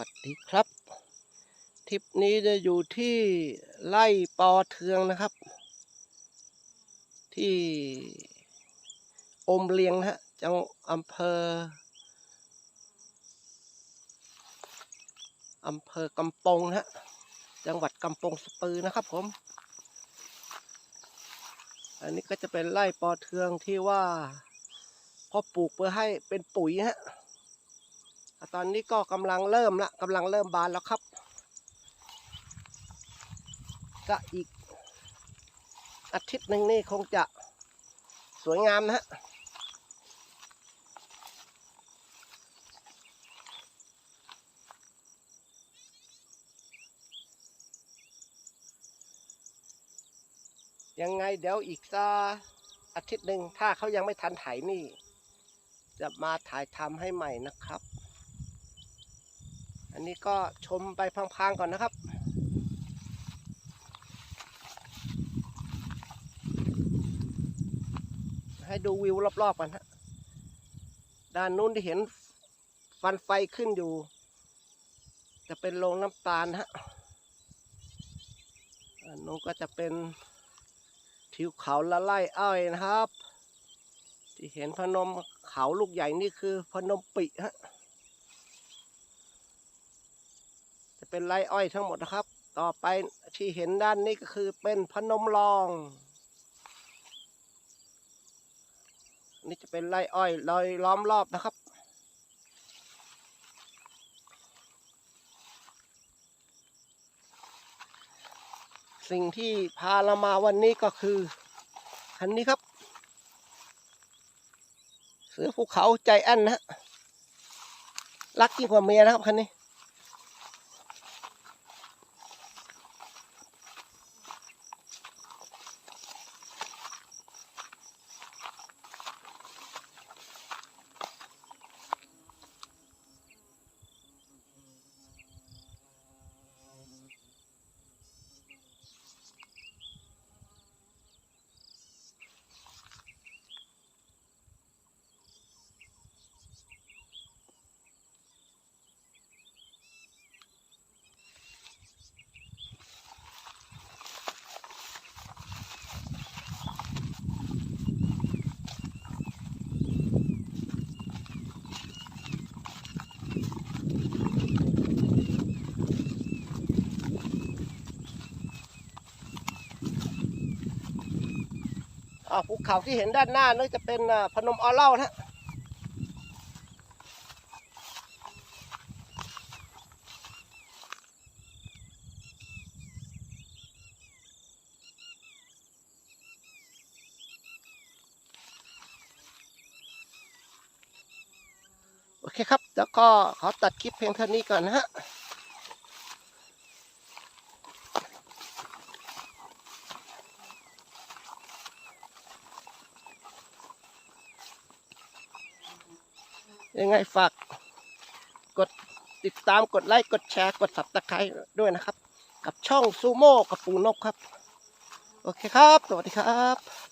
วัสดีครับ ทริปนี้จะอยู่ที่ไร่ปอเทืองนะครับ ที่อมเลียงนะฮะจังอำเภออำเภอกำปงฮะจังหวัดกำปงสปือนะครับผม อันนี้ก็จะเป็นไร่ปอเทืองที่ว่าพอปลูกเพื่อให้เป็นปุ๋ยฮะ ตอนนี้ก็กำลังเริ่มละกำลังเริ่มบานแล้วครับก็อีกอาทิตย์หนึ่งนี่คงจะสวยงามนะฮะยังไงเดี๋ยวอีกสักอาทิตย์หนึ่งถ้าเขายังไม่ทันไถนี่ จะมาถ่ายทำให้ใหม่นะครับ อันนี้ก็ชมไปพังๆก่อนนะครับให้ดูวิวรอบๆกันฮะ ด้านนู้นที่เห็นฟันไฟขึ้นอยู่ จะเป็นโรงน้ำตาลฮะอันนู้นก็จะเป็นทิวเขาละไล่อ้อยนะครับ ที่เห็นพนมเขาลูกใหญ่นี่คือพนมปิฮะ จะเป็นไรอ้อยทั้งหมดนะครับ ต่อไปที่เห็นด้านนี้ก็คือเป็นพนมรองนี่จะเป็นไรอ้อยลอยล้อมรอบนะครับ สิ่งที่พาเรามาวันนี้ก็คือคันนี้ครับ เสือภูเขาใจแอนนะรักยิ่งกว่าเมียนะครับคันนี้ ภูเขาที่เห็นด้านหน้านี่นจะเป็นพนมออเล่านะฮะโอเคครับ แล้วก็ขอตัดคลิปเพียงเท่านี้ก่อนนะฮะ ยังไงฝากกดติดตามกดไลค์กดแชร์กดสับตะไคร้ด้วยนะครับ กับช่องซูโม่กับปูนกครับ โอเคครับ สวัสดีครับ